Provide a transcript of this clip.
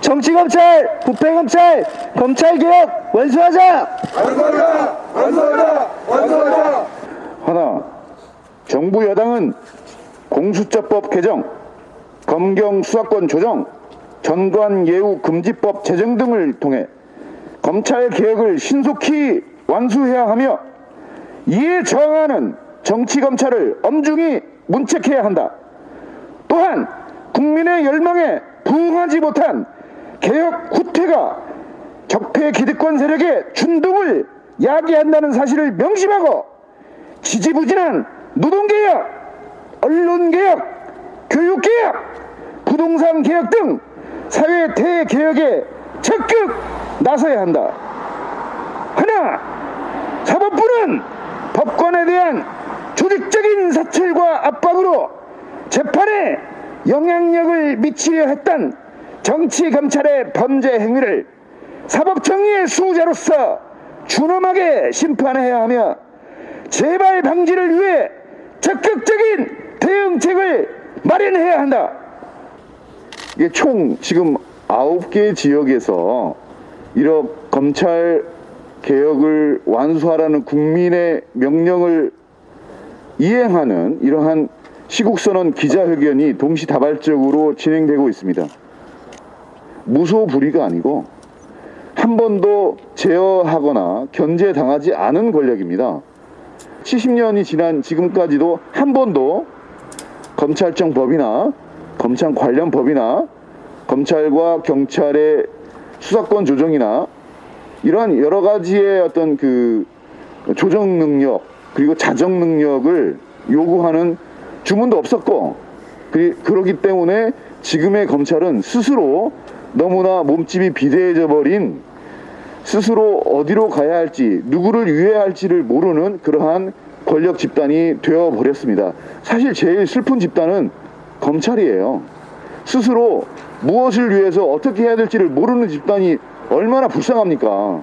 정치검찰, 부패검찰, 검찰개혁 원수하자! 완수하자! 완수하자! 완수하자! 하나, 정부 여당은 공수처법 개정, 검경 수사권 조정, 전관 예우 금지법 제정 등을 통해 검찰 개혁을 신속히 완수해야 하며 이에 저항하는 정치 검찰을 엄중히 문책해야 한다. 또한 국민의 열망에 부응하지 못한 개혁 후퇴가 적폐 기득권 세력의 준동을 야기한다는 사실을 명심하고 지지부진한 노동개혁, 언론개혁, 교육개혁, 부동산 개혁 등 사회 대개혁에 적극 나서야 한다. 하나, 사법부는 법관에 대한 조직적인 사찰과 압박으로 재판에 영향력을 미치려 했던 정치 검찰의 범죄 행위를 사법 정의의 수호자로서 준엄하게 심판해야 하며 재발 방지를 위해 적극적인 대응책을 마련해야 한다. 이게 총 지금 아홉 개 지역에서 이런 검찰 개혁을 완수하라는 국민의 명령을 이행하는 이러한 시국선언 기자회견이 동시다발적으로 진행되고 있습니다. 무소불위가 아니고 한 번도 제어하거나 견제당하지 않은 권력입니다. 70년이 지난 지금까지도 한 번도 검찰청 법이나 검찰 관련 법이나 검찰과 경찰의 수사권 조정이나 이러한 여러 가지의 어떤 그 조정 능력 그리고 자정 능력을 요구하는 주문도 없었고 그, 그러기 때문에 지금의 검찰은 스스로 너무나 몸집이 비대해져 버린 스스로 어디로 가야 할지 누구를 위해야 할지를 모르는 그러한 권력 집단이 되어 버렸습니다. 사실 제일 슬픈 집단은 검찰이에요. 스스로 무엇을 위해서 어떻게 해야 될지를 모르는 집단이 얼마나 불쌍합니까?